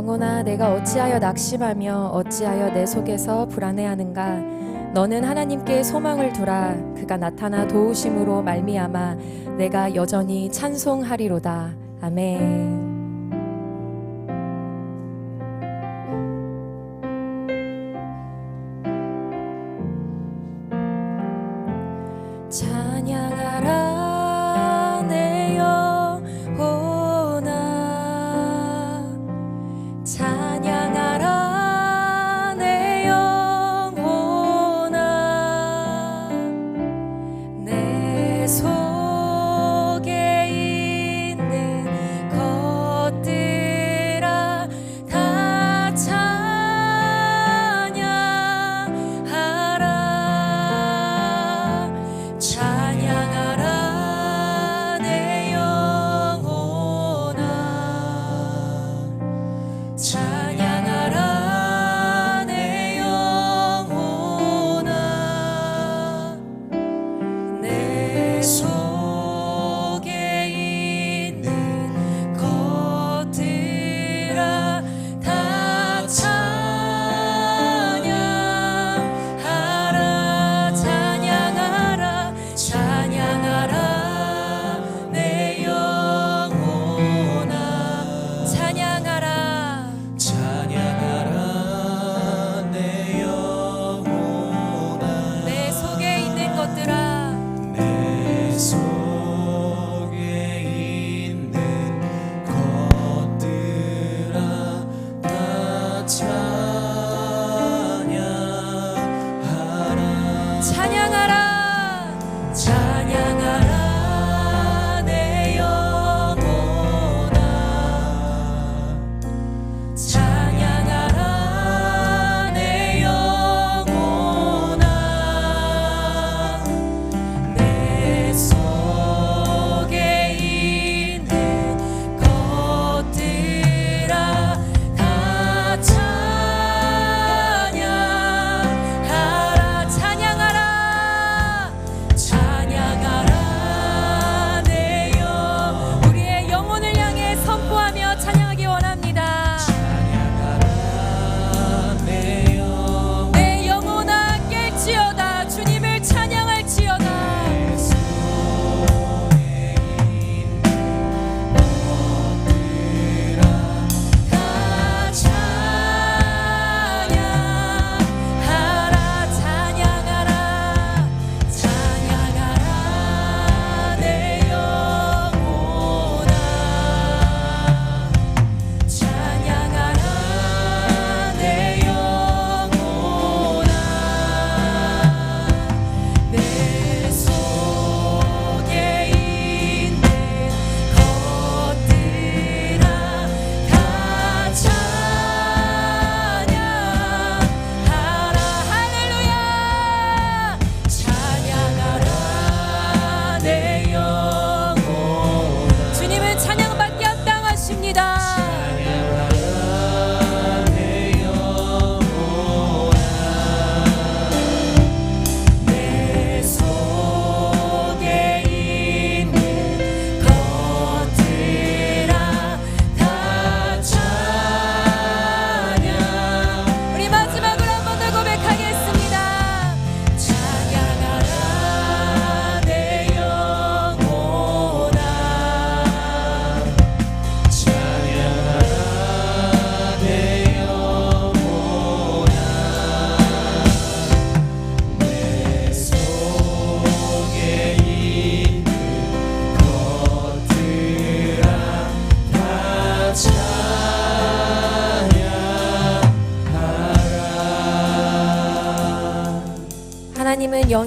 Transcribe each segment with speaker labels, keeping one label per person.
Speaker 1: 영혼아 내가 어찌하여 낙심하며 어찌하여 내 속에서 불안해하는가? 너는 하나님께 소망을 두라. 그가 나타나 도우심으로 말미암아 내가 여전히 찬송하리로다. 아멘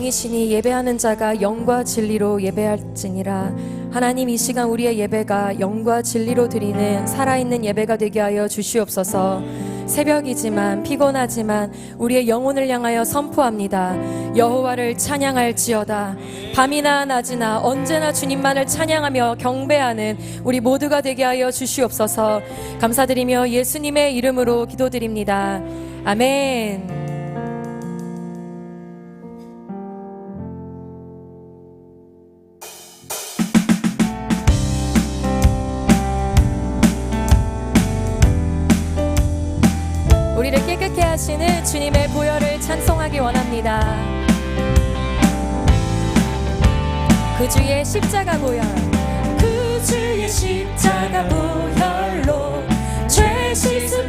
Speaker 1: 영이시니 예배하는 자가 영과 진리로 예배할지니라. 하나님 이 시간 우리의 예배가 영과 진리로 드리는 살아있는 예배가 되게 하여 주시옵소서. 새벽이지만 피곤하지만 우리의 영혼을 향하여 선포합니다. 여호와를 찬양할지어다. 밤이나 낮이나 언제나 주님만을 찬양하며 경배하는 우리 모두가 되게 하여 주시옵소서. 감사드리며 예수님의 이름으로 기도드립니다. 아멘 나는 주님의 보혈을 찬송하기 원합니다. 그 주의 십자가 보혈, 그 주의 십자가 보혈로 죄 씻은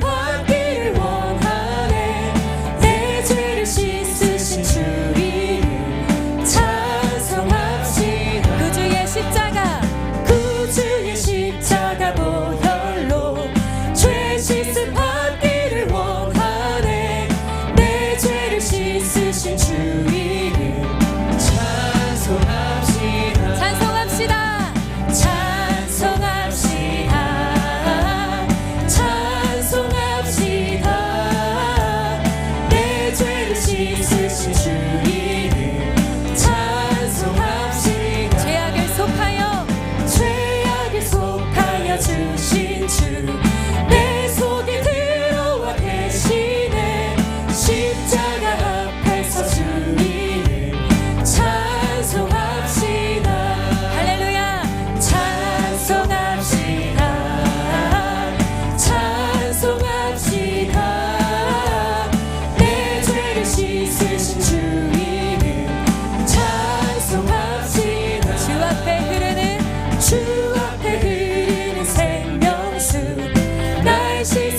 Speaker 1: voices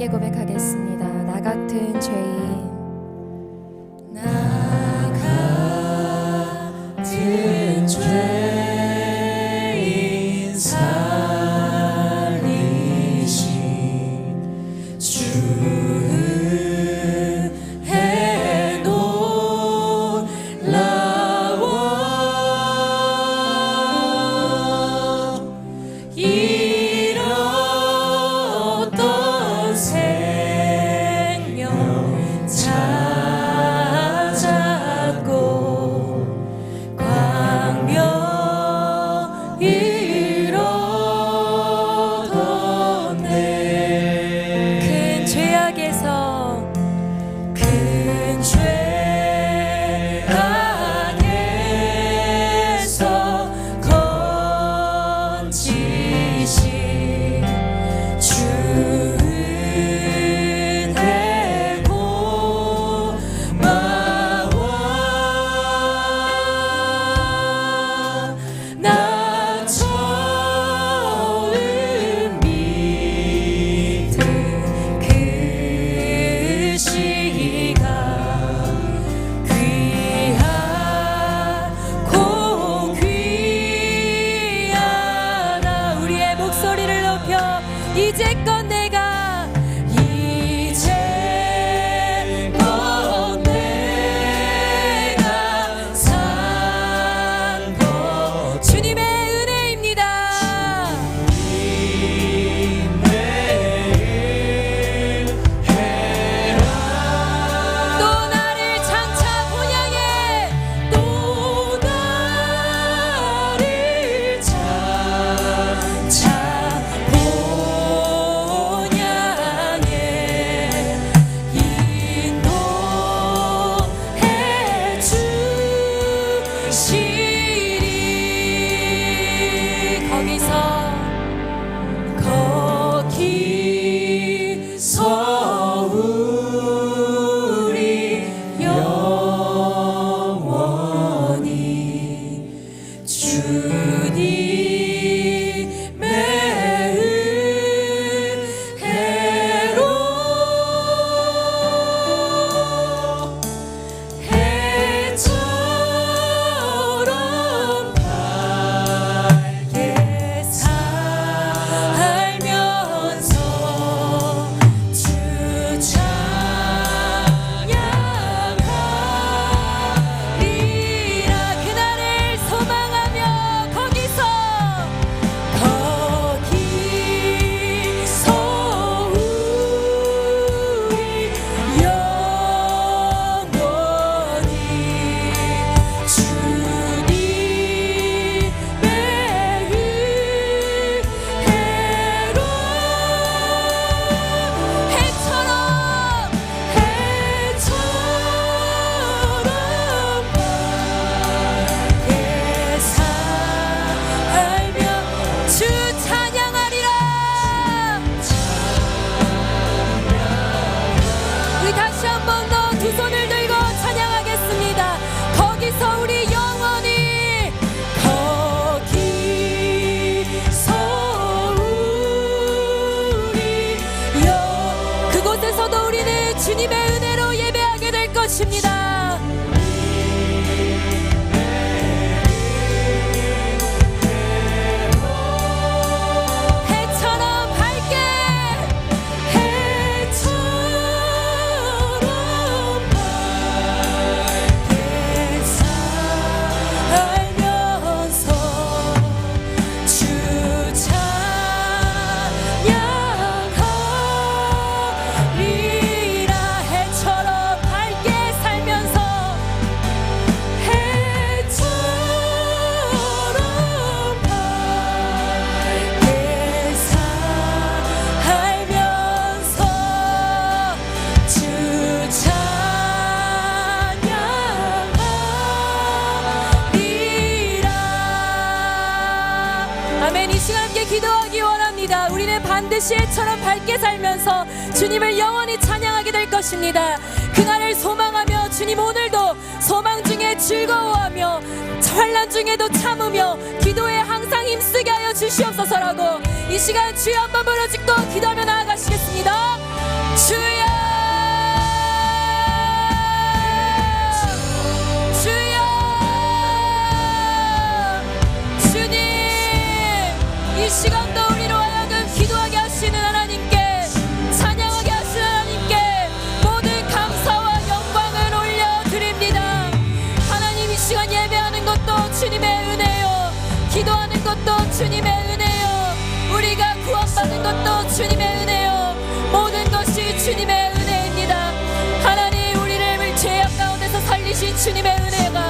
Speaker 1: 함께 고백하겠습니다. 나 같은 죄인. eso. 우리는 반드시 해처럼 밝게 살면서 주님을 영원히 찬양하게 될 것입니다. 그날을 소망하며 주님 오늘도 소망 중에 즐거워하며 환란 중에도 참으며 기도에 항상 힘쓰게 하여 주시옵소서라고 이 시간 주여 한번 부르짖고 기도하며 나아가시겠습니다. 주여 것도 주님의 은혜요. 우리가 구원받는 것도 주님의 은혜요. 모든 것이 주님의 은혜입니다. 하나님 우리를 죄악 가운데서 살리신 주님의 은혜요